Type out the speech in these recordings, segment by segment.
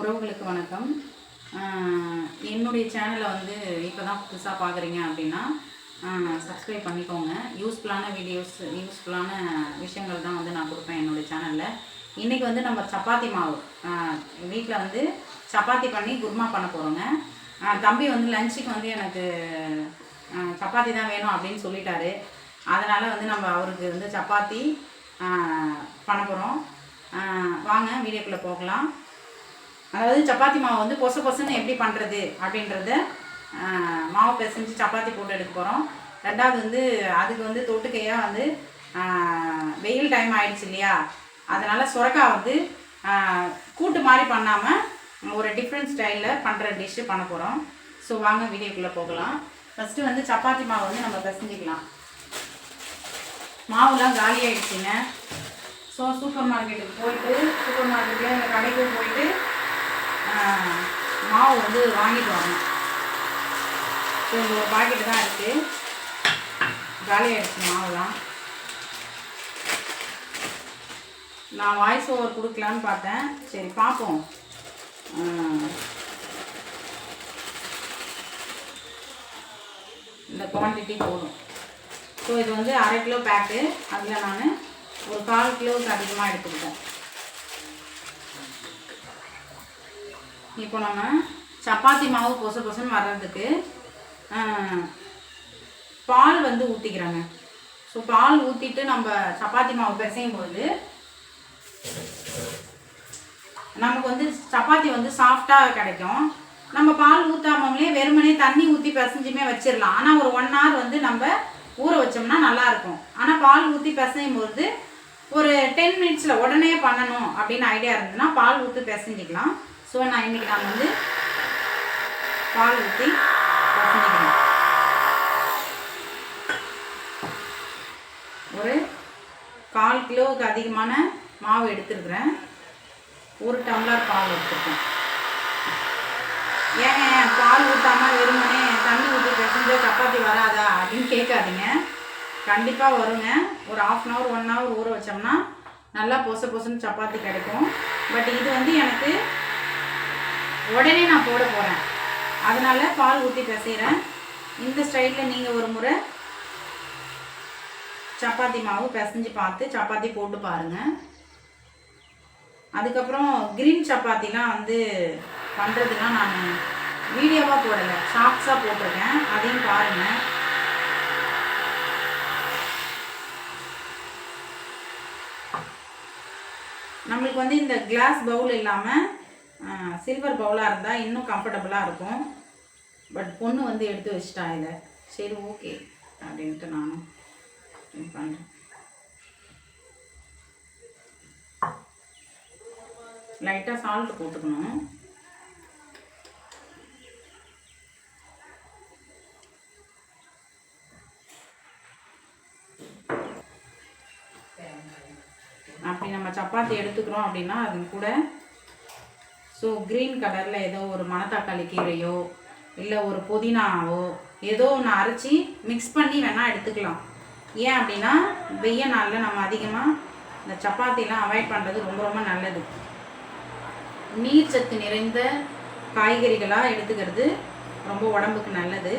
உறவுகளுக்கு வணக்கம். என்னுடைய சேனலை வந்து இப்போ தான் புதுசாக பார்க்குறீங்க அப்படின்னா சப்ஸ்கிரைப் பண்ணிக்கோங்க. யூஸ்ஃபுல்லான வீடியோஸ் யூஸ்ஃபுல்லான விஷயங்கள் தான் வந்து நான் கொடுப்பேன் என்னுடைய சேனலில் இன்றைக்கி வந்து நம்ம சப்பாத்தி மாவு. வீட்டில் வந்து சப்பாத்தி பண்ணி குருமா பண்ண போகிறோங்க தம்பி வந்து லஞ்சுக்கு வந்து எனக்கு சப்பாத்தி தான் வேணும் அப்படின்னு சொல்லிட்டாரு. அதனால் வந்து நம்ம அவருக்கு வந்து சப்பாத்தி பண்ண போகிறோம் வாங்க வீடியோக்குள்ளே போகலாம். அதாவது சப்பாத்தி மாவு வந்து பொசு பொசுன்னு எப்படி பண்ணுறது அப்படின்றத மாவு பிசைஞ்சு சப்பாத்தி போட்டு எடுக்க போகிறோம் ரெண்டாவது வந்து அதுக்கு வந்து தொட்டுக்கையாக வந்து வெயில் டைம் ஆயிடுச்சு இல்லையா? அதனால் சுரக்காய் வந்து கூட்டு மாதிரி பண்ணாமல் ஒரு டிஃப்ரெண்ட் ஸ்டைலில் பண்ணுற டிஷ்ஷு பண்ண போகிறோம் ஸோ வாங்க வீடியோக்குள்ளே போகலாம். ஃபஸ்ட்டு வந்து சப்பாத்தி மாவு வந்து நம்ம பிசைஞ்சிக்கலாம். மாவுலாம் காலி ஆயிடுச்சுங்க. ஸோ சூப்பர் மார்க்கெட்டுக்கு போயிட்டு சூப்பர் மார்க்கெட்டில் கடைக்கு போயிட்டு மாவு வந்து வாங்கிட்டு வரணும் ஸோ ஒரு பாக்கெட்டு தான் இருக்குது காலியாகிடுச்சு மாவுலாம். நான் வாய்ஸ் ஓவர் கொடுக்கலான்னு பார்த்தேன். சரி பார்ப்போம் இந்த குவான்டிட்டி போதும். ஸோ இது வந்து அரை கிலோ பேக்கு அதில் நான் ஒரு கால் கிலோவுக்கு அதிகமாக எடுத்துக்கிட்டேன். இப்போ நம்ம சப்பாத்தி மாவு பொச பொசன்னு வர்றதுக்கு பால் வந்து ஊற்றிக்கிறாங்க ஸோ பால் ஊற்றிட்டு நம்ம சப்பாத்தி மாவு பிசையும் போது நமக்கு வந்து சப்பாத்தி வந்து சாஃப்டாக கிடைக்கும். நம்ம பால் ஊற்றாமலே வெறுமனே தண்ணி ஊற்றி பிசைஞ்சுமே வச்சிடலாம் ஆனால் ஒரு ஒன் ஹவர் வந்து நம்ம ஊற வச்சோம்னா நல்லாயிருக்கும். ஆனால் பால் ஊற்றி பிசையும் போது ஒரு டென் மினிட்ஸில் உடனே பண்ணணும் அப்படின்னு ஐடியா இருந்ததுன்னா பால் ஊற்றி பிசைஞ்சிக்கலாம். ஸோ நான் இன்றைக்கி நான் வந்து பால் ஊற்றி பிசைஞ்சிக்கிறேன் ஒரு கால் கிலோவுக்கு அதிகமான மாவு எடுத்துருக்குறேன். ஒரு டம்ளர் பால் எடுத்துருக்கேன். ஏங்க பால் ஊற்றாம வெறுமனே தண்ணி ஊற்றி பிரச்சனை சப்பாத்தி வராதா அப்படின்னு கேட்காதீங்க. கண்டிப்பாக வருங்க. ஒரு half an hour one hour ஊற வச்சோம்னா நல்லா பொச பொசுன்னு சப்பாத்தி கிடைக்கும். பட் இது வந்து எனக்கு உடனே நான் போட போகிறேன் அதனால் பால் ஊற்றி பிசைகிறேன் இந்த ஸ்டைலில் நீங்கள் ஒரு முறை சப்பாத்தி மாவு பிசைஞ்சு பார்த்து சப்பாத்தி போட்டு பாருங்கள் அதுக்கப்புறம் கிரீன் சப்பாத்திலாம் வந்து பண்ணுறதுலாம் நான் வீடியோவாக போடலை. ஷார்ட்ஸாக போட்டிருக்கேன். அதையும் பாருங்கள் நம்மளுக்கு வந்து இந்த கிளாஸ் பவுல் இல்லாமல் சில்வர் பவுலாக இருந்தால் இன்னும் கம்ஃபர்டபுளாக இருக்கும். பட் பொண்ணு வந்து எடுத்து வச்சிட்டா இதை. சரி ஓகே அப்படின்ட்டு நானும் இது பண்ணுறேன் லைட்டாக சால்ட் போட்டுக்கணும். அப்படி நம்ம சப்பாத்தி எடுத்துக்கிறோம் அப்படின்னா அது கூட ஸோ க்ரீன் கலரில் ஏதோ ஒரு மணத்தக்காளி கீரையோ இல்லை ஒரு புதினாவோ ஏதோ ஒன்று அரைச்சி மிக்ஸ் பண்ணி வேணால் எடுத்துக்கலாம். ஏன் அப்படின்னா வெய்ய நாளில் நம்ம அதிகமாக இந்த சப்பாத்திலாம் அவாய்ட் பண்ணுறது ரொம்ப ரொம்ப நல்லது. நீர் சத்து நிறைந்த காய்கறிகளாக எடுத்துக்கிறது ரொம்ப உடம்புக்கு நல்லது.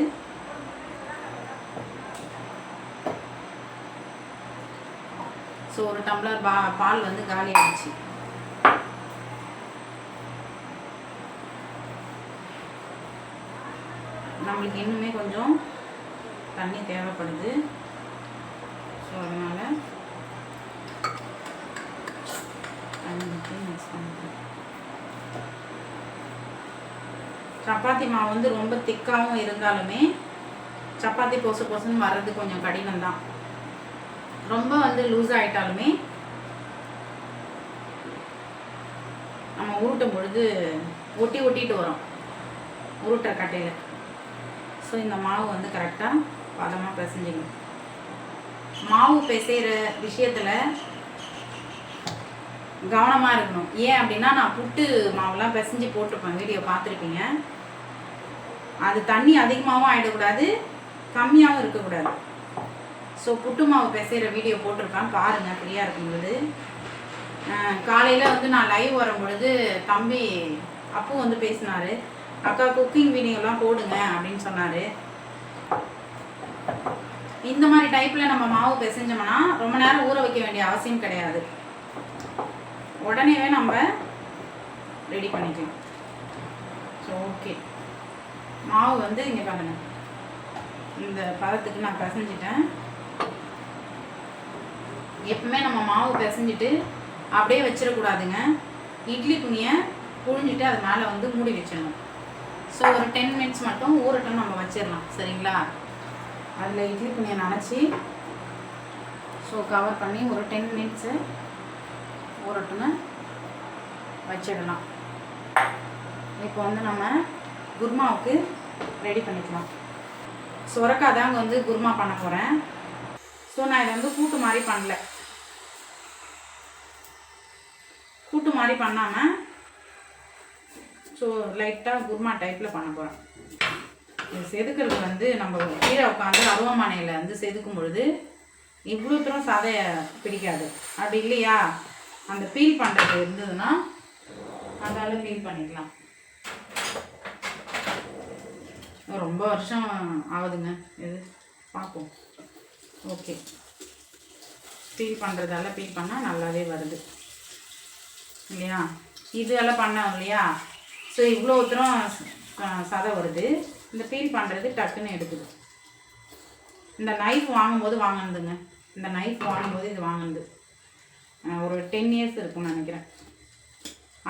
ஸோ ஒரு டம்ளர் பா பால் வந்து காலி ஆயிடுச்சு. நம்மளுக்கு இன்னுமே கொஞ்சம் தண்ணி தேவைப்படுது. ஸோ அதனால் தண்ணி மிக்ஸ் சப்பாத்தி மாவு வந்து ரொம்ப திக்காகவும் இருந்தாலுமே சப்பாத்தி பொசு பொசுன்னு வர்றது கொஞ்சம் கடினம் தான் ரொம்ப வந்து லூஸ் ஆகிட்டாலுமே நம்ம உருட்டும் பொழுது ஒட்டி ஒட்டிட்டு வரோம். உருட்டுற கட்டையில். ஸோ இந்த மாவு வந்து கரெக்டாக பதமாக பிசைஞ்சிக்கணும். மாவு பிசைகிற விஷயத்தில் கவனமாக இருக்கணும். ஏன் அப்படின்னா நான் புட்டு மாவுலாம் பிசைஞ்சு போட்டிருப்பேன். வீடியோ பார்த்துருப்பீங்க. அது தண்ணி அதிகமாகவும் ஆகிடக்கூடாது கம்மியாகவும் இருக்கக்கூடாது. ஸோ புட்டு மாவு பிசைகிற வீடியோ போட்டிருப்பேன் பாருங்கள் ஃப்ரீயாக இருக்கும்பொழுது காலையில் வந்து நான் லைவ் வரும் பொழுது தம்பி அப்போ வந்து பேசினாரு. அக்கா குக்கிங் வீடியோலாம் போடுங்க அப்படின்னு சொன்னார். இந்த மாதிரி டைப்பில் நம்ம மாவு பிசைஞ்சோம்னா ரொம்ப நேரம் ஊற வைக்க வேண்டிய அவசியம் கிடையாது. உடனேவே நம்ம ரெடி பண்ணிக்கலாம். ஸோ ஓகே மாவு வந்து இங்கே பாருங்க. இந்த பதத்துக்கு நான் பிசைஞ்சிட்டேன். எப்பவுமே நம்ம மாவு பிசைஞ்சிட்டு அப்படியே வச்சிடக்கூடாதுங்க. இட்லி துணியை புழிஞ்சிட்டு அது மேலே வந்து மூடி வச்சிடணும். ஸோ ஒரு டென் மினிட்ஸ் மட்டும் ஊறட்டும் நம்ம வச்சிடலாம். சரிங்களா? அதில் இட்லி துணியை நினச்சி ஸோ கவர் பண்ணி ஒரு டென் மினிட்ஸு ஊறட்டுன்னு வச்சிடலாம். இப்போ வந்து நம்ம குர்மாவுக்கு ரெடி பண்ணிக்கலாம். சுரக்காய் தாங்க வந்து குருமா பண்ண போகிறேன் ஸோ நான் இதை வந்து கூட்டு மாதிரி பண்ணல. கூட்டு மாதிரி பண்ணாமல் ஸோ லைட்டாக குருமா டைப்பில் பண்ண போகிறோம் இது செதுக்கிறது வந்து நம்ம கீழே உட்காந்து அருவமனையில் வந்து செதுக்கும் பொழுது இவ்வளோ தூரம் சதைய பிடிக்காது. அப்படி இல்லையா? அந்த பீல் பண்ணுறது இருந்ததுன்னா அதால் பீல் பண்ணிக்கலாம். ரொம்ப வருஷம் ஆகுதுங்க. இது பார்ப்போம். ஓகே பீல் பண்ணுறதால பீல் பண்ணால் நல்லாவே வருது. இல்லையா? இதெல்லாம் பண்ணோம் இல்லையா? ஸோ இவ்வளோ தூரம் சதை வருது. இந்த பீல் பண்ணுறது டக்குன்னு எடுக்குது. இந்த நைஃப் வாங்கும்போது வாங்கினதுங்க. இந்த நைஃப் வாங்கும்போது இது வாங்கினது. ஒரு டென் இயர்ஸ் இருக்கும்னு நினைக்கிறேன்.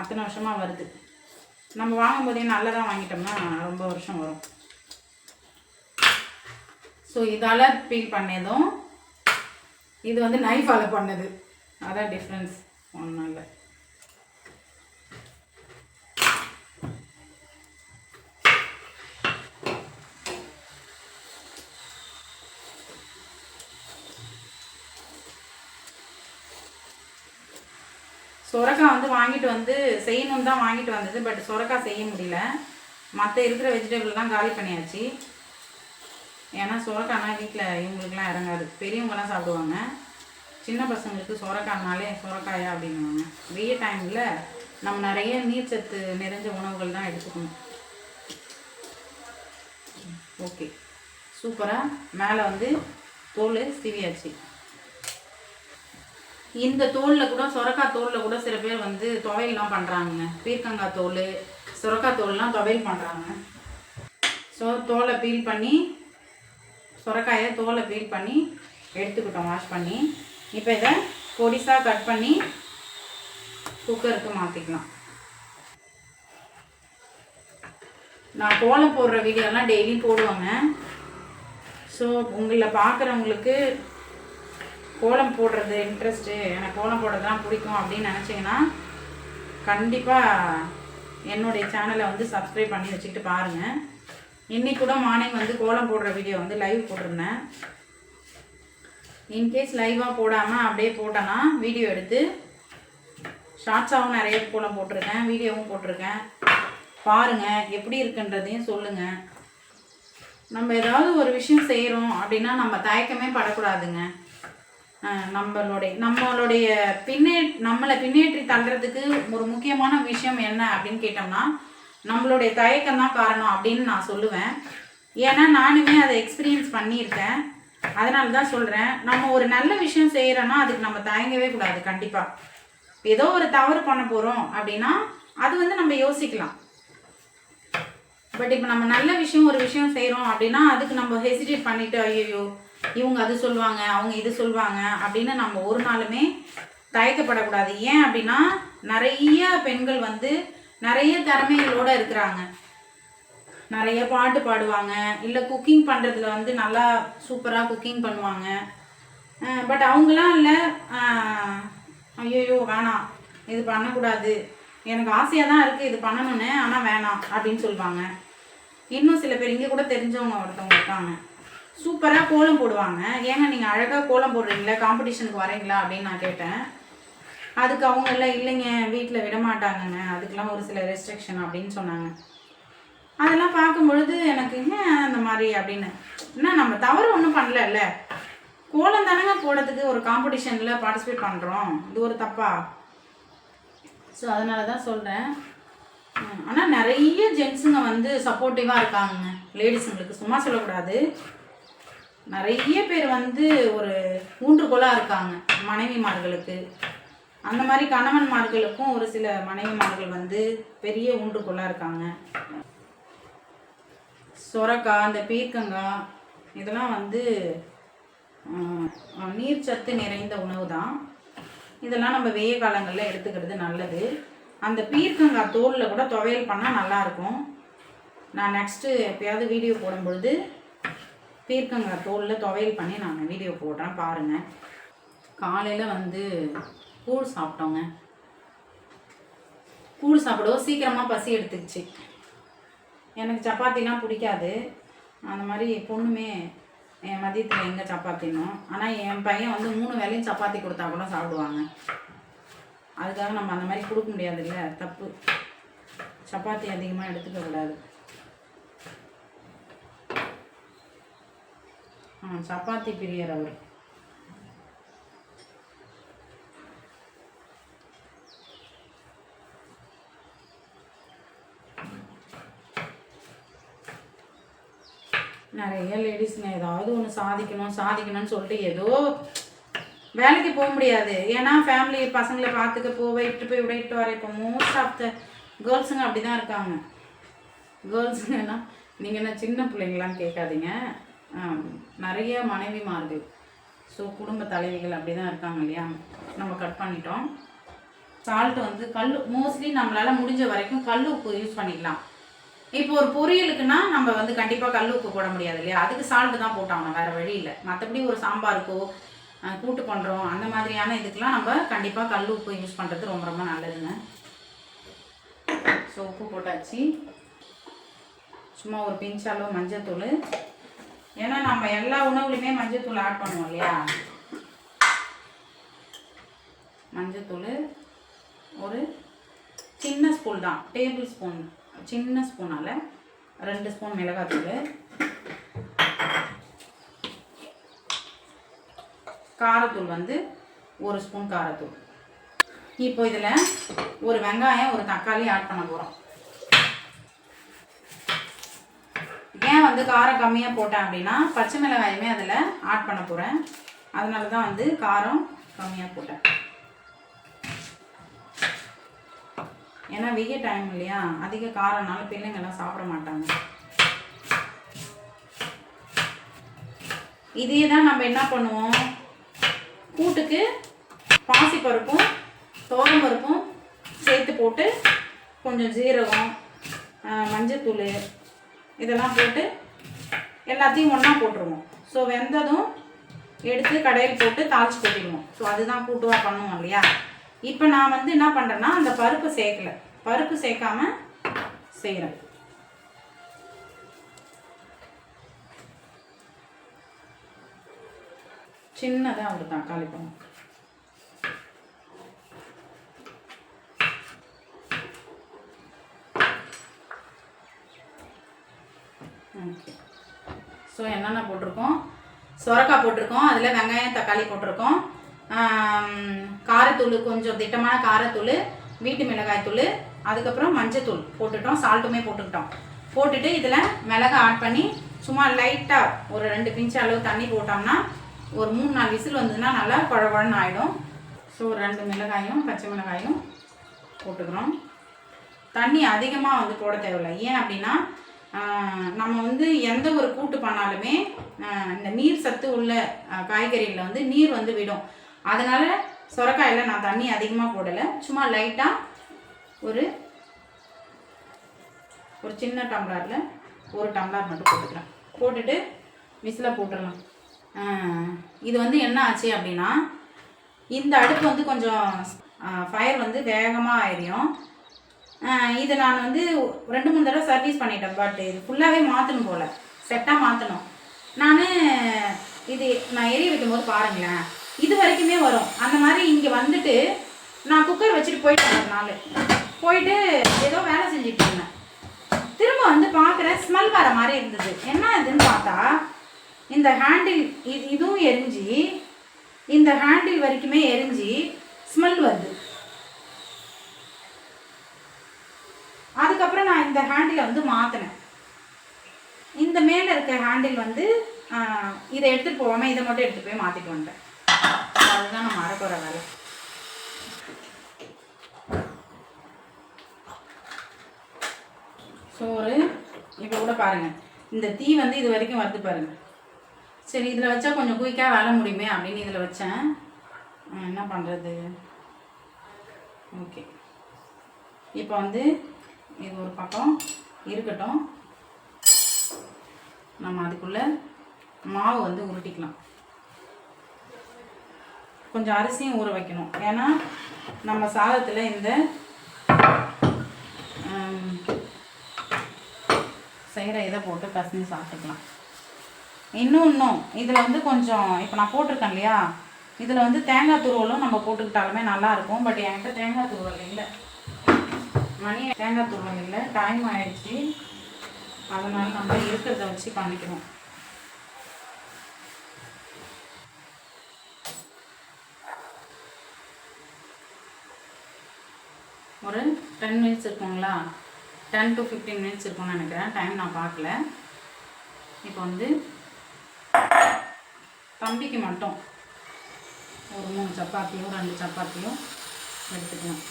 அத்தனை வருஷமாக வருது. நம்ம வாங்கும்போதே நல்லதாக வாங்கிட்டோம்னா ரொம்ப வருஷம் வரும். ஸோ இதால் பீல் பண்ணதும் இது வந்து நைஃபால் பண்ணது. அதான் டிஃப்ரென்ஸ் ஒன்றும் இல்லை. சொரக்காய் வந்து வாங்கிட்டு வந்து செய்யணும்னு தான் வாங்கிட்டு வந்தது பட் சொரக்காய் செய்ய முடியல. மற்ற இருக்கிற வெஜிடபிள்லாம் காலி பண்ணியாச்சு. ஏன்னா சுரக்காய்னா வீட்டில் இவங்களுக்குலாம் இறங்காது. பெரியவங்கலாம் சாப்பிடுவாங்க. சின்ன பசங்களுக்கு சுரக்காய்னாலே சுரக்காயா அப்படின்வாங்க வெய்ய டைமில் நம்ம நிறைய நீர்ச்சத்து நிறைஞ்ச உணவுகள் தான் எடுத்துக்கணும். ஓகே. சூப்பராக மேலே வந்து தோல் சிவியாச்சு. இந்த தோலில் கூட சுரக்கா தோலில் கூட சில பேர் வந்து துவையல்லாம் பண்ணுறாங்க பீர்க்கங்காய் தோல் சுரக்காய் தோல்லாம் துவையல் பண்ணுறாங்க ஸோ தோலை பீல் பண்ணி சொரக்காயை தோலை பீல் பண்ணி எடுத்துக்கிட்டோம் வாஷ் பண்ணி. இப்போ இதை பொடிசாக கட் பண்ணி குக்கருக்கு மாற்றிக்கலாம் நான் கோலம் போடுற வீடியோலாம் டெய்லி போடுவாங்க. ஸோ உங்களை பார்க்குறவங்களுக்கு கோலம் போடுறது இன்ட்ரெஸ்ட்டு எனக்கு கோலம் போடுறதுலாம் பிடிக்கும் அப்படின்னு நினச்சிங்கன்னா கண்டிப்பாக என்னுடைய சேனலை வந்து சப்ஸ்கிரைப் பண்ணி வச்சுக்கிட்டு பாருங்கள் இன்னைக்கு கூட மார்னிங் வந்து கோலம் போடுற வீடியோ வந்து லைவ் போட்டிருந்தேன். இன்கேஸ் லைவாக போடாமல் அப்படியே போட்டேன்னா வீடியோ எடுத்து ஷார்ட்ஸாகவும் நிறைய கோலம் போட்டிருக்கேன் வீடியோவும் போட்டிருக்கேன். பாருங்கள் எப்படி இருக்குன்றதையும் சொல்லுங்கள் நம்ம ஏதாவது ஒரு விஷயம் செய்கிறோம் அப்படின்னா நம்ம தயக்கமே படக்கூடாதுங்க. நம்மளுடைய நம்மளுடைய பின்னே நம்மளை பின்னேற்றி தள்ளுறதுக்கு ஒரு முக்கியமான விஷயம் என்ன அப்படின்னு கேட்டோம்னா நம்மளுடைய தயக்கம் தான் காரணம் அப்படின்னு நான் சொல்லுவேன். ஏன்னா நானுமே அதை எக்ஸ்பீரியன்ஸ் பண்ணியிருக்கேன். அதனால தான் சொல்கிறேன் நம்ம ஒரு நல்ல விஷயம் செய்கிறோன்னா அதுக்கு நம்ம தயங்கவே கூடாது கண்டிப்பாக ஏதோ ஒரு தவறு பண்ண போகிறோம் அப்படின்னா அது வந்து நம்ம யோசிக்கலாம். பட் இப்போ நம்ம நல்ல விஷயம் ஒரு விஷயம் செய்கிறோம் அப்படின்னா அதுக்கு நம்ம ஹெசிடேட் பண்ணிட்டு ஐயோ இவங்க அது சொல்லுவாங்க அவங்க இது சொல்லுவாங்க அப்படின்னு நம்ம ஒரு நாளுமே தயக்கப்படக்கூடாது. ஏன் அப்படின்னா நிறைய பெண்கள் வந்து நிறைய திறமைகளோட இருக்கிறாங்க. நிறைய பாட்டு பாடுவாங்க. இல்லை குக்கிங் பண்ணுறதுல வந்து நல்லா சூப்பராக குக்கிங் பண்ணுவாங்க. பட் அவங்களாம் இல்லை ஐயோ வேணாம். இது பண்ணக்கூடாது. எனக்கு ஆசையாக தான் இருக்குது இது பண்ணணும்னு ஆனால் வேணாம் அப்படின்னு சொல்லுவாங்க. இன்னும் சில பேர் இங்கே கூட தெரிஞ்சவங்க ஒருத்தவங்க இருக்காங்க. சூப்பராக கோலம் போடுவாங்க. ஏங்க நீங்கள் அழகாக கோலம் போடுறீங்களா? காம்படிஷனுக்கு வரீங்களா அப்படின்னு நான் கேட்டேன். அதுக்கு அவங்க எல்லாம் இல்லைங்க வீட்டில் விட மாட்டாங்கங்க. அதுக்கெலாம் ஒரு சில ரெஸ்ட்ரிக்ஷன் அப்படின்னு சொன்னாங்க. அதெல்லாம் பார்க்கும் பொழுது எனக்கு ஏன் அந்த மாதிரி? அப்படின்னு. என்ன நம்ம தவறு ஒன்றும் பண்ணலல்ல. கோலம் தானங்க போடுறதுக்கு ஒரு காம்படிஷனில் பார்ட்டிசிபேட் பண்ணுறோம் இது ஒரு தப்பா? ஸோ அதனால தான் சொல்கிறேன் ஆனால் நிறைய ஜென்ஸுங்க வந்து சப்போர்ட்டிவாக இருக்காங்க லேடிஸுங்களுக்கு சும்மா சொல்லக்கூடாது. நிறைய பேர் வந்து ஒரு ஊன்றுகோலாக இருக்காங்க மனைவிமார்களுக்கு. அந்த மாதிரி கணவன்மார்களுக்கும் ஒரு சில மனைவிமார்கள் வந்து பெரிய ஊன்றுகோலாக இருக்காங்க. சொரக்காய் அந்த பீர்க்கங்காய் இதெல்லாம் வந்து நீர் நீர்ச்சத்து நிறைந்த உணவு தான் இதெல்லாம் நம்ம வெய்ய காலங்களில் எடுத்துக்கிறது நல்லது. அந்த பீர்க்கங்காய் தோலில் கூட துவையல் பண்ணால் நல்லாயிருக்கும் நான் நெக்ஸ்ட்டு எப்பயாவது வீடியோ போடும்பொழுது பீர்க்கங்காய் தோலில் துவையல் பண்ணி நான் வீடியோ போடுறேன் பாருங்கள் காலையில் வந்து கூழ் சாப்பிட்டோங்க. கூழ் சாப்பிடவும் சீக்கிரமாக பசி எடுத்துக்கிச்சு எனக்கு சப்பாத்திலாம் பிடிக்காது. அந்த மாதிரி பொண்ணுமே என் மதியத்தில் எங்கே சப்பாத்தினோம் ஆனால் என் பையன் வந்து மூணு வேளையும் சப்பாத்தி கொடுத்தா கூட சாப்பிடுவாங்க. அதுக்காக நம்ம அந்த மாதிரி கொடுக்க முடியாதுல்ல தப்பு. சப்பாத்தி அதிகமாக எடுத்துக்க கூடாது. சப்பாத்தி பிரியர் அவர். நிறைய லேடிஸுங்க ஏதாவது ஒன்று சாதிக்கணும் சாதிக்கணும்னு சொல்லிட்டு ஏதோ வேலைக்கு போக முடியாது. ஏன்னா ஃபேமிலி பசங்களை பார்த்துக்க போக இட்டு போய் விட வர இப்போ மோஸ்ட் ஆஃப் த கேர்ள்ஸுங்க அப்படி தான் இருக்காங்க. கேர்ள்ஸுங்கன்னா நீங்கள் என்ன சின்ன பிள்ளைங்களாம் கேட்காதீங்க. நிறைய மனைவிமார்கள். ஸோ குடும்ப தலைவிகள் அப்படி தான் இருக்காங்க இல்லையா? நம்ம கட் பண்ணிட்டோம். சால்ட் வந்து கல் மோஸ்ட்லி நம்மளால் முடிஞ்ச வரைக்கும் கல் உப்பு யூஸ் பண்ணிக்கலாம். இப்போ ஒரு பொரியலுக்குன்னா நம்ம வந்து கண்டிப்பாக கல் உப்பு போட முடியாது இல்லையா? அதுக்கு சால்ட் தான் போட்டாங்க வேறு வழி இல்லை. மற்றபடி ஒரு சாம்பாருக்கோ கூட்டு பண்ணுறோம் அந்த மாதிரியான இதுக்கெலாம் நம்ம கண்டிப்பாக கல் உப்பு யூஸ் பண்ணுறது ரொம்ப ரொம்ப நல்லதுங்க. ஸோ உப்பு போட்டாச்சு. சும்மா ஒரு பிஞ்ச் அளவு மஞ்சத்தூள் ஏன்னா நம்ம எல்லா உணவுலையுமே மஞ்சத்தூள் ஆட் பண்ணுவோம் இல்லையா? மஞ்சத்தூள் ஒரு சின்ன ஸ்பூன் தான். டேபிள் ஸ்பூன் சின்ன ஸ்பூனால் ரெண்டு ஸ்பூன் மிளகாத்தூள். காரத்தூள் வந்து ஒரு ஸ்பூன் காரத்தூள். இப்போ இதில் ஒரு வெங்காயம் ஒரு தக்காளி ஆட் பண்ண போகிறோம் ஏன் வந்து காரம் கம்மியாக போட்டேன் அப்படின்னா பச்சை மிளகாயுமே அதில் ஆட் பண்ண போகிறேன் அதனால தான் வந்து காரம் கம்மியாக போட்டேன். ஏன்னா வெய்ய டைம் இல்லையா? அதிக காரம்னால பிள்ளைங்கள்லாம் சாப்பிட மாட்டாங்க. இதே தான் நம்ம என்ன பண்ணுவோம்? கூட்டுக்கு பாசிப்பருப்பும் தோரம் பருப்பும் சேர்த்து போட்டு கொஞ்சம் ஜீரகம் மஞ்சத்தூள் இதெல்லாம் போட்டு எல்லாத்தையும் ஒன்றா போட்டுருவோம். ஸோ வெந்ததும் எடுத்து கடையில் போட்டு தாளிச்சு கொட்டிடுவோம். ஸோ அதுதான் கூட்டுவாக பண்ணுவோம் இல்லையா? இப்போ நான் வந்து என்ன பண்ணுறேன்னா அந்த பருப்பு சேர்க்கல. பருப்பு சேர்க்காம செய்கிறேன் சின்னதாக ஒரு தக்காளி பழம் ஓகே ஸோ என்னென்ன போட்டிருக்கோம்? சொரக்காய் போட்டிருக்கோம். அதில் வெங்காயம் தக்காளி போட்டிருக்கோம். காரத்தூள் கொஞ்சம் திட்டமான காரத்தூள் வீட்டு மிளகாய் தூள் அதுக்கப்புறம் மஞ்சத்தூள் போட்டுட்டோம். சால்ட்டுமே போட்டுக்கிட்டோம். போட்டுட்டு இதில் மிளகா ஆட் பண்ணி சும்மா லைட்டாக ஒரு ரெண்டு பிஞ்சு அளவு தண்ணி போட்டோம்னா ஒரு மூணு நாலு விசில் வந்ததுன்னா நல்லா குழவழன்னு ஆகிடும் ஸோ ரெண்டு மிளகாயும் பச்சை மிளகாயும் போட்டுக்கிறோம். தண்ணி அதிகமாக வந்து போட தேவையில்லை. ஏன் அப்படின்னா நம்ம வந்து எந்த ஒரு கூட்டு பண்ணாலுமே இந்த நீர் சத்து உள்ள காய்கறிகளில் வந்து நீர் வந்து விடும். அதனால் சொரக்காயில் நான் தண்ணி அதிகமாக போடலை. சும்மா லைட்டாக ஒரு ஒரு சின்ன டம்ளரில் ஒரு டம்ளர் மட்டும் போட்டுக்கிறேன். போட்டுட்டு விசில் போட்டுடலாம் இது வந்து என்ன ஆச்சு அப்படின்னா இந்த அடுப்பு வந்து கொஞ்சம் ஃபயர் வந்து வேகமாக ஆயிரும். இது நான் வந்து ரெண்டு மூணு தடவை சர்வீஸ் பண்ணிட்டேன் பட் இது ஃபுல்லாகவே மாற்றணும் போல். செட்டாக மாற்றணும் நான் இது நான் எரிய வைக்கும் போது பாருங்களேன். இது வரைக்குமே வரும். அந்த மாதிரி இங்கே வந்துட்டு நான் குக்கர் வச்சுட்டு போயிட்டேன் ஒரு நாள். போயிட்டு ஏதோ வேலை செஞ்சுட்டு இருந்தேன். திரும்ப வந்து பார்க்குறேன் ஸ்மெல் வர மாதிரி இருந்தது. என்ன இதுன்னு பார்த்தா இந்த ஹேண்டில் இது இதுவும் எரிஞ்சு இந்த ஹேண்டில் வரைக்குமே எரிஞ்சு ஸ்மெல் வருது. அந்த இந்த ஹேண்டிலை வந்து மாற்றினேன் இந்த மேலே இருக்க ஹேண்டில் வந்து இதை எடுத்துகிட்டு போகாமல் இதை மட்டும் எடுத்துகிட்டு போய் மாற்றிட்டு வந்துட்டேன். அதுதான் நம்ம அரைக்குற வேலை. சோறு இப்போ கூட பாருங்கள் இந்த தீ வந்து இது வரைக்கும் வருது பாருங்கள் சரி இதில் வச்சா கொஞ்சம் குயிக்காக வேலை முடியுமே அப்படின்னு இதில் வச்சேன். என்ன பண்ணுறது ஓகே. இப்போ வந்து இது ஒரு பக்கம் இருக்கட்டும். நம்ம அதுக்குள்ளே மாவு வந்து உருட்டிக்கலாம். கொஞ்சம் அரிசியும் ஊற வைக்கணும். ஏன்னா நம்ம சாதத்தில் இந்த செய்கிற இதை போட்டு பசங்க சாப்பிட்டுக்கலாம். இன்னும் இன்னும் இதில் வந்து கொஞ்சம் இப்போ நான் போட்டிருக்கேன் இல்லையா? இதில் வந்து தேங்காய் துருவலும் நம்ம போட்டுக்கிட்டாலுமே நல்லா இருக்கும். பட் என்கிட்ட தேங்காய் துருவல் இல்லை. மணி தேங்காய் துருவம் இல்லை டைம் ஆயிடுச்சு. அதனால் நம்ம இருக்கிறத வச்சு பண்ணிக்கணும். ஒரு டென் மினிட்ஸ் இருக்குங்களா? டென் டு ஃபிஃப்டீன் மினிட்ஸ் இருக்கும்னு நினைக்கிறேன். டைம் நான் பார்க்கல. இப்போ வந்து தம்பிக்கு மட்டும் ஒரு மூணு சப்பாத்தியும் ரெண்டு சப்பாத்தியும் எடுத்துக்கலாம்.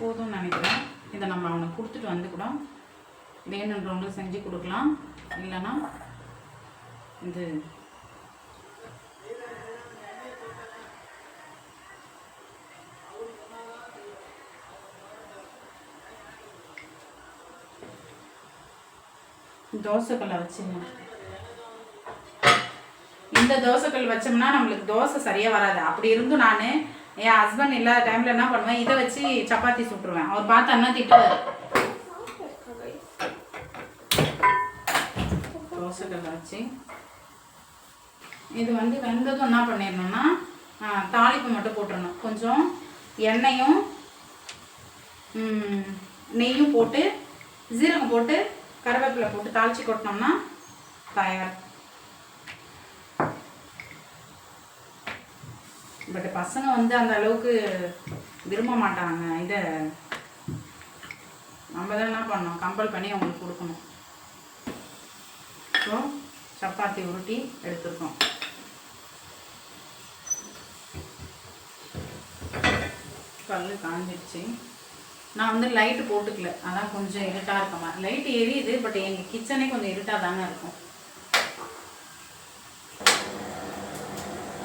போதும்னு நினைக்கிறேன். இதை நம்ம அவனை கொடுத்துட்டு வந்து கூட வேணுன்றவங்களுக்கு செஞ்சு கொடுக்கலாம். இல்லைன்னா இது தோசைக்கல்லை வச்சுங்க. இந்த தோசைக்கல் வச்சோம்னா நம்மளுக்கு தோசை சரியாக வராது. அப்படி இருந்தும் நான் என் ஹஸ்பண்ட் இல்லாத டைமில் என்ன பண்ணுவேன்? இதை வச்சு சப்பாத்தி சுட்டுருவேன். அவர் பார்த்தான்னா திட்டுவார். தோசைக்கல்லை வச்சு. இது வந்து வெந்ததும் என்ன பண்ணிடணும்னா தாளிப்பு மட்டும் போட்டுடணும். கொஞ்சம் எண்ணெயும் நெய்யும் போட்டு ஜீரகம் போட்டு கருவேப்பிலை போட்டு தாளிச்சு கொட்டினோம்னா தயார். பட் பசங்க வந்து அந்த அளவுக்கு விரும்ப மாட்டாங்க. இதை நம்ம தான் என்ன பண்ணோம் கம்பல் பண்ணி அவங்களுக்கு கொடுக்கணும். ஸோ சப்பாத்தி உருட்டி எடுத்துருக்கோம். கல் காஞ்சிடுச்சு. நான் வந்து லைட்டு போட்டுக்கல. அதான் கொஞ்சம் இருட்டாக இருக்கமா லைட் எரியுது பட் எங்கள் கிச்சனே கொஞ்சம் இருட்டாக தாங்க இருக்கும்.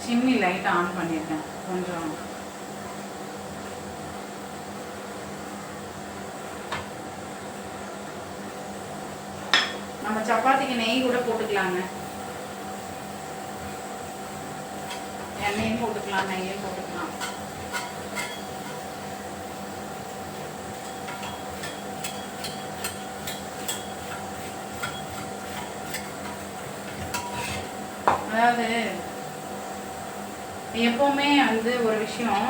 சிம்னி லைட் ஆன் பண்ணியிருக்கேன். கொஞ்சம். நம்ம சப்பாத்திக்கு நெய் கூட போட்டுக்கலாங்க. எண்ணெயும் போட்டுக்கலாம் நெய்யும் போட்டுக்கலாம். அதாவது எப்போவுமே வந்து ஒரு விஷயம்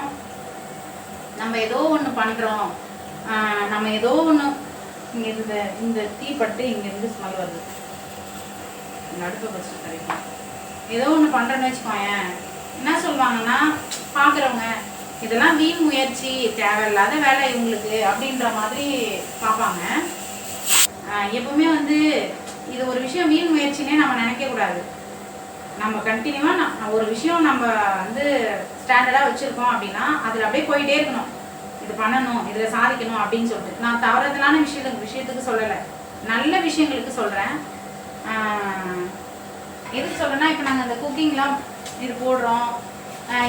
நம்ம ஏதோ ஒன்று பண்ணுறோம் நம்ம ஏதோ ஒன்று இங்கே இந்த இந்த தீப்பட்டு இங்கேருந்து ஸ்மெல் வருது. இந்த அடுப்பை ஃபஸ்ட்டு கிடைக்கும் ஏதோ ஒன்று பண்ணுறேன்னு வச்சுக்கோயேன். என்ன சொல்லுவாங்கன்னா பார்க்குறவங்க இதெல்லாம் வீண் முயற்சி தேவையில்லாத வேலை இவங்களுக்கு அப்படின்ற மாதிரி பார்ப்பாங்க. எப்போவுமே எப்பவுமே வந்து இது ஒரு விஷயம் வீண் முயற்சினே நம்ம நினைக்கக்கூடாது நம்ம கண்டினியூவாக நான் ஒரு விஷயம் நம்ம வந்து ஸ்டாண்டர்டாக வச்சுருக்கோம் அப்படின்னா அதில் அப்படியே போயிட்டே இருக்கணும். இது பண்ணணும் இதில் சாதிக்கணும் அப்படின்னு சொல்லிட்டு. நான் தவறுதலான விஷயத்துக்கு விஷயத்துக்கு சொல்லலை. நல்ல விஷயங்களுக்கு சொல்கிறேன் எதுக்கு சொல்கிறேன்னா இப்போ நாங்கள் இந்த குக்கிங்லாம் இது போடுறோம்.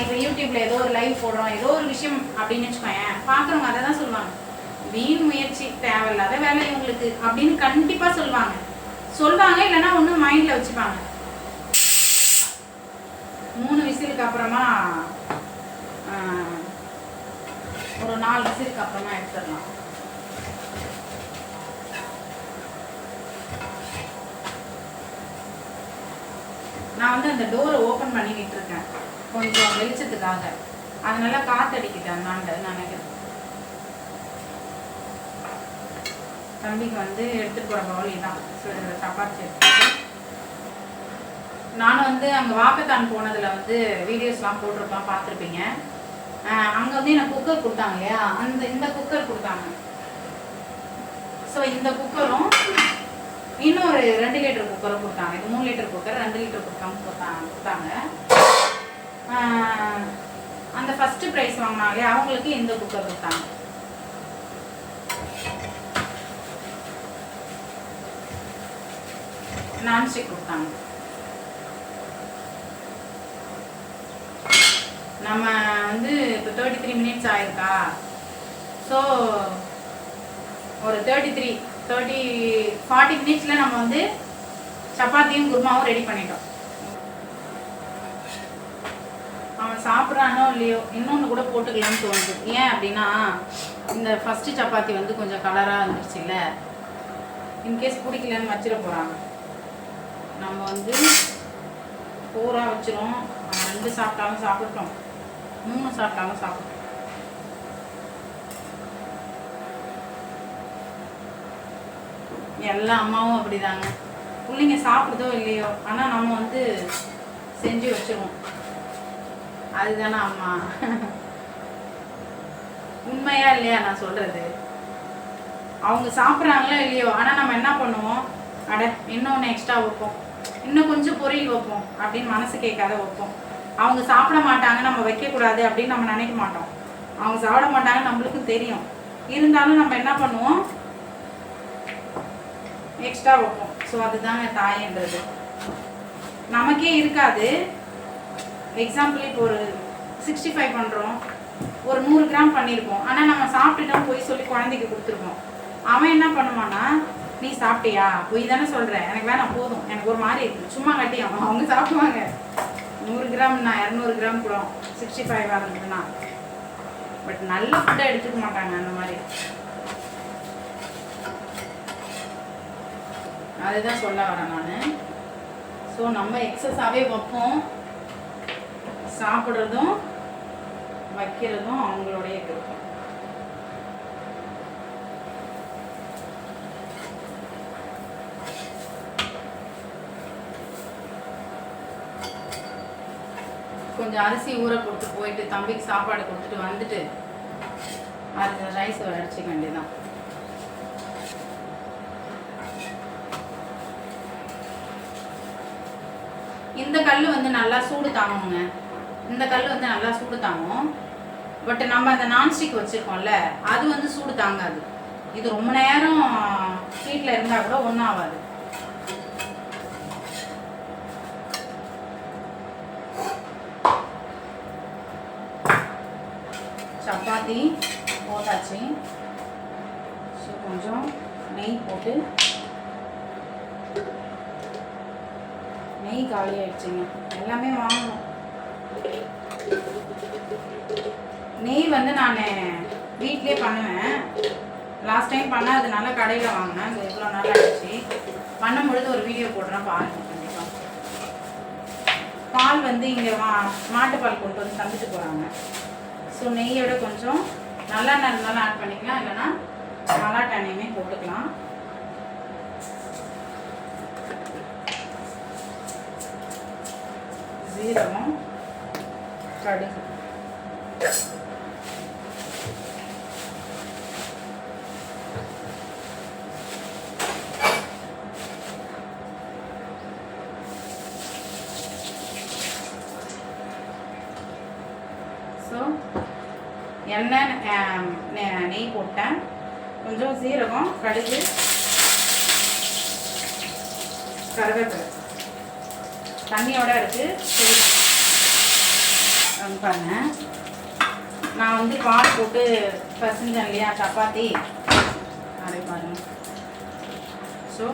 இப்போ யூடியூப்பில் ஏதோ ஒரு லைவ் போடுறோம். ஏதோ ஒரு விஷயம் அப்படின்னு வச்சுக்கோயேன். பார்க்குறவங்க அதை தான் சொல்லுவாங்க. வீண் முயற்சி தேவையில்லாத வேலை இவங்களுக்கு அப்படின்னு கண்டிப்பாக சொல்லுவாங்க. சொல்லுவாங்க இல்லைன்னா ஒன்று மைண்டில் வச்சுப்பாங்க. விசிலுக்கு அப்புறமா ஒரு நாலு விசிலுக்கு அப்புறமா எடுத்துடலாம். நான் வந்து அந்த டோரை ஓப்பன் பண்ணி விட்டுருக்கேன் கொஞ்சம் வெளிச்சத்துக்காக. அதனால காத்தடிக்குது அண்ணாண்ட நினைக்கிறேன். தம்பிக்கு வந்து எடுத்துட்டு போற பவுலி தான் சப்பாத்தி எடுத்து நானும் வந்து அங்கே வாக்கத்தான் போனதில் வந்து வீடியோஸ்லாம் போட்டிருப்பேன் பார்த்துருப்பீங்க. அங்கே வந்து எனக்கு குக்கர் கொடுத்தாங்க இல்லையா? அந்த இந்த குக்கர் கொடுத்தாங்க. ஸோ இந்த குக்கரும் இன்னொரு ரெண்டு லிட்டர் குக்கரும் கொடுத்தாங்க. இது மூணு லிட்டர் குக்கர் ரெண்டு லிட்டர் குக்கரும் கொடுத்தாங்க கொடுத்தாங்க. அந்த ஃபஸ்ட்டு ப்ரைஸ் வாங்கினாங்களே அவங்களுக்கு இந்த குக்கர் கொடுத்தாங்க. நான்ஸ்டிக் கொடுத்தாங்க. நம்ம வந்து இப்போ தேர்ட்டி த்ரீ மினிட்ஸ் ஆயிருக்கா? ஸோ ஒரு தேர்ட்டி த்ரீ தேர்ட்டி ஃபார்ட்டி மினிட்ஸில் நம்ம வந்து சப்பாத்தியும் குருமாவும் ரெடி பண்ணிட்டோம். அவன் சாப்பிட்றானோ இல்லையோ இன்னொன்று கூட போட்டுக்கலாம்னு தோணுது. ஏன் அப்படின்னா இந்த ஃபஸ்ட்டு சப்பாத்தி வந்து கொஞ்சம் கலராக இருந்துச்சுல்ல? இன்கேஸ் பிடிக்கலன்னு வச்சிட போகிறாங்க நம்ம வந்து பூரா வச்சிரும் அவன் ரெண்டு சாப்பிட்டாலும் சாப்பிட்டோம் மூணு சாப்பிட்டாலும் சாப்பிட்டோம் எல்லா அம்மாவும் அப்படிதாங்க. பிள்ளைங்க சாப்பிடுதோ இல்லையோ ஆனால் நம்ம வந்து செஞ்சு வச்சிருவோம். அதுதானே அம்மா. உண்மையா இல்லையா நான் சொல்றது? அவங்க சாப்பிட்றாங்களோ இல்லையோ ஆனால் நம்ம என்ன பண்ணுவோம்? அட இன்னொன்று எக்ஸ்ட்ரா வைப்போம். இன்னும் கொஞ்சம் பொரியல் வைப்போம் அப்படின்னு மனசு கேட்காத வைப்போம். அவங்க சாப்பிட மாட்டாங்க நம்ம வைக்கக்கூடாது அப்படின்னு நம்ம நினைக்க மாட்டோம். அவங்க சாப்பிட மாட்டாங்க நம்மளுக்கும் தெரியும். இருந்தாலும் நம்ம என்ன பண்ணுவோம்? எக்ஸ்ட்ரா வைப்போம். ஸோ அதுதாங்க தாயன்றது. நமக்கே இருக்காது. எக்ஸாம்பிள் இப்போ ஒரு சிக்ஸ்டி ஃபைவ் பண்ணுறோம் ஒரு நூறு கிராம் பண்ணியிருக்கோம் ஆனால் நம்ம சாப்பிட்டுட்டோம் போய் சொல்லி குழந்தைக்கு கொடுத்துருப்போம் அவன் என்ன பண்ணுவான்னா நீ சாப்பிட்டியா? பொய் தானே சொல்கிறேன் எனக்கு வேணாம் போதும். எனக்கு ஒரு மாதிரி இருக்கு. சும்மா கட்டி அவன். அவங்க சாப்பிடுவாங்க. நூறு கிராம் நான் இரநூறு கிராம் கூட சிக்ஸ்டி ஃபைவ் இருந்ததுன்னா. பட் நல்ல ஃபுட்டாக எடுத்துக்க மாட்டாங்க அந்த மாதிரி. அதுதான் சொல்ல வரேன் நான். ஸோ நம்ம எக்ஸஸாகவே வைப்போம். சாப்பிட்றதும் வைக்கிறதும் அவங்களுடைய விருப்பம். கொஞ்சம் அரிசி ஊற கொடுத்து போயிட்டு தம்பிக்கு சாப்பாடு கொடுத்துட்டு வந்துட்டு அது ரைஸ் அடிச்சுக்க வேண்டியதான் இந்த கல் வந்து நல்லா சூடு தாங்குங்க. இந்த கல் வந்து நல்லா சூடு தாங்கும். பட் நம்ம அந்த நான்ஸ்டிக் வச்சுருக்கோம்ல அது வந்து சூடு தாங்காது. இது ரொம்ப நேரம் ஹீட்டில் இருந்தால் கூட ஒன்றும் ஆகாது. சப்பாத்தி போட்டாச்சு. ஸோ கொஞ்சம் நெய் போட்டு நெய் காலி ஆயிடுச்சுங்க. எல்லாமே வாங்கணும். நெய் வந்து நான் வீட்லேயே பண்ணுவேன். லாஸ்ட் டைம் பண்ணாததுனால கடையில் வாங்கினேன். இது இவ்வளோ நாள் ஆயிடுச்சு. பண்ணும்பொழுது ஒரு வீடியோ போடுறேன் பாருங்க கண்டிப்பாக பால் வந்து இங்கே வா மாட்டுப்பால் கொண்டு வந்து தந்துட்டு போகிறாங்க ஸோ நெய்யோட கொஞ்சம் நல்லெண்ணெய் இருந்தாலும் ஆட் பண்ணிக்கலாம். இல்லைன்னா மலாட்டை எண்ணெயுமே போட்டுக்கலாம். ஜீரகம் கடுகு ஸோ எண்ணெய் ஆம், நெ- நெய் போட்டேன். கொஞ்சம் சீரகம் கடுகு கருவேப்பிலை. தண்ணியோட இருக்குது சரி பாருங்க. நான் வந்து பால் போட்டு பசஞ்சேன் இல்லையா சப்பாத்தி. அதை பாருங்க. ஸோ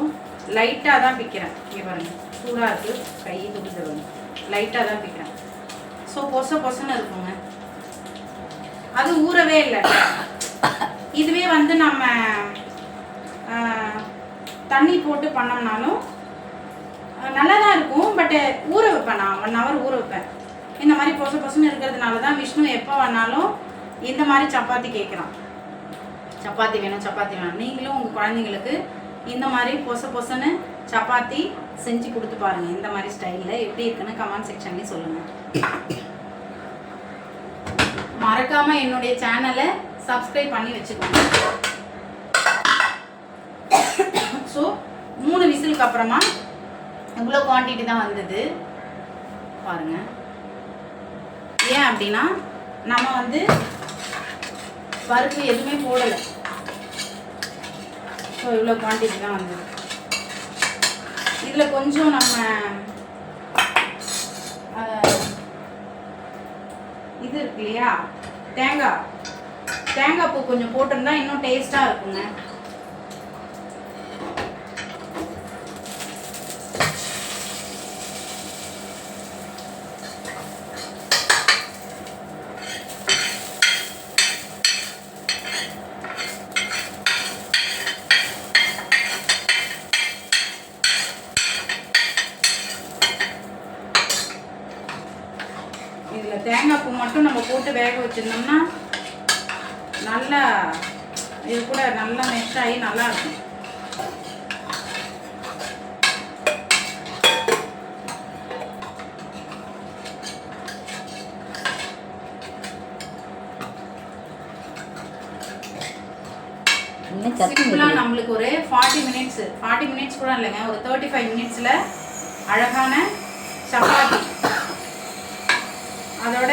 லைட்டாக தான் பிக்கிறேன். இங்கே பாருங்கள் சூடாக இருக்குது கை துடிச்சு வரும் லைட்டாக தான் பிக்கிறேன். ஸோ பொச பொசன்னு இருக்குங்க. அது ஊறவே இல்லை. இதுவே வந்து நம்ம தண்ணி போட்டு பண்ணோம்னாலும் நல்லா தான் இருக்கும். பட்டு ஊற வைப்பேன் நான். ஒன் ஹவர் ஊற வைப்பேன். இந்த மாதிரி பொச பொசுன்னு இருக்கிறதுனால தான் விஷ்ணு எப்போ வேணாலும் இந்த மாதிரி சப்பாத்தி கேட்குறான் சப்பாத்தி வேணும் சப்பாத்தி வேணும். நீங்களும் உங்கள் குழந்தைங்களுக்கு இந்த மாதிரி பொச பொசன்னு சப்பாத்தி செஞ்சு கொடுத்து பாருங்கள் இந்த மாதிரி ஸ்டைலில் எப்படி இருக்குன்னு கமெண்ட் செக்ஷன்லேயும் சொல்லுங்கள் மறக்காம என்னுடைய சேனலை சப்ஸ்கிரைப் பண்ணி வச்சுக்கோங்க. ஸோ மூணு விசிலுக்கு அப்புறமா இவ்வளோ குவான்டிட்டி தான் வந்தது. பாருங்க. ஏன் அப்படின்னா நம்ம வந்து பருப்பு எதுவுமே போடலை. ஸோ இவ்வளோ குவான்டிட்டி தான் வந்தது. இதில் கொஞ்சம் நம்ம இது இருக்கு இல்லையா? தேங்காய். தேங்காய் பூ கொஞ்சம் போட்டிருந்தா இன்னும் டேஸ்ட்டாக இருக்குங்க இதில் தேங்காய் பூ மட்டும் நம்ம போட்டு வேக வச்சிருந்தோம்னா நல்லா இது கூட நல்லா மெஷ் ஆகி நல்லா இருக்கும் இன்னும் சட்னி சிம்பிளாக நம்மளுக்கு ஒரு ஃபார்ட்டி மினிட்ஸ் ஃபார்ட்டி மினிட்ஸ் கூட இல்லைங்க ஒரு தேர்ட்டி ஃபைவ் மினிட்ஸில் அழகான சப்பாத்தி அதோட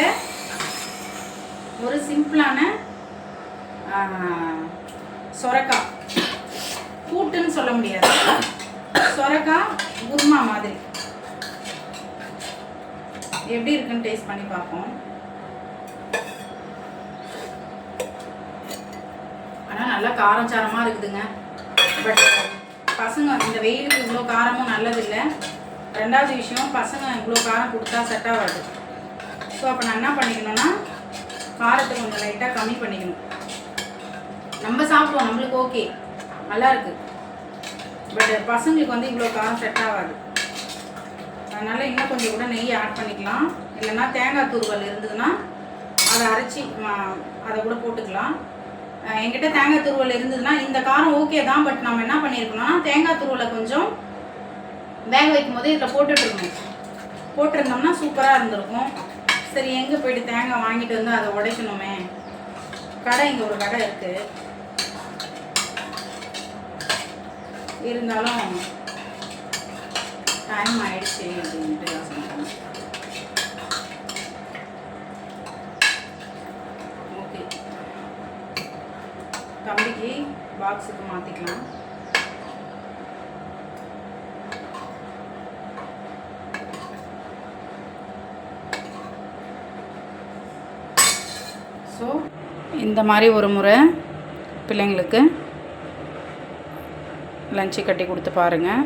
ஒரு சிம்பிளான சொரக்காய். கூட்டுன்னு சொல்ல முடியாது. சொரக்காய் குருமா மாதிரி. எப்படி இருக்குன்னு டேஸ்ட் பண்ணி பார்ப்போம். ஆனால் நல்லா காரம் சாரமாக இருக்குதுங்க. பட் பசங்க இந்த வெயிலுக்கு இவ்வளோ காரமும் நல்லதில்லை. ரெண்டாவது விஷயம் பசங்க இவ்வளோ காரம் கொடுத்தா செட் ஆகாது. ஸோ அப்போ நான் என்ன பண்ணிக்கணும்னா காரத்தை கொஞ்சம் லைட்டாக கம்மி பண்ணிக்கணும். நம்ம சாப்பிடுவோம் நம்மளுக்கு ஓகே நல்லாயிருக்கு பட் பசங்களுக்கு வந்து இவ்வளோ காரம் செட் ஆகாது. அதனால் இன்னும் கொஞ்சம் கூட நெய் ஆட் பண்ணிக்கலாம். இல்லைன்னா தேங்காய் துருவல் இருந்ததுன்னா அதை அரைச்சி அதை கூட போட்டுக்கலாம். என்கிட்ட தேங்காய் துருவல் இருந்ததுன்னா இந்த காரம் ஓகே தான் பட் நம்ம என்ன பண்ணியிருக்கோம்னா தேங்காய் துருவலை கொஞ்சம் வேக வைக்கும் போது இதில் போட்டுட்ருக்கணும் போட்டிருந்தோம்னா சூப்பராக இருந்திருக்கும். சரி எங்கே போயிட்டு தேங்காய் வாங்கிட்டு வந்து அதை உடைக்கணுமே? கடை இங்கே ஒரு கடை இருக்குது இருந்தாலும் டைம் ஆயிடுச்சு அப்படின்ட்டு யோசனை ஓகே தம்பிக்கு பாக்ஸுக்கு மாற்றிக்கலாம் ஸோ இந்த மாதிரி ஒரு முறை பிள்ளைங்களுக்கு லஞ்சு கட்டி கொடுத்து பாருங்கள்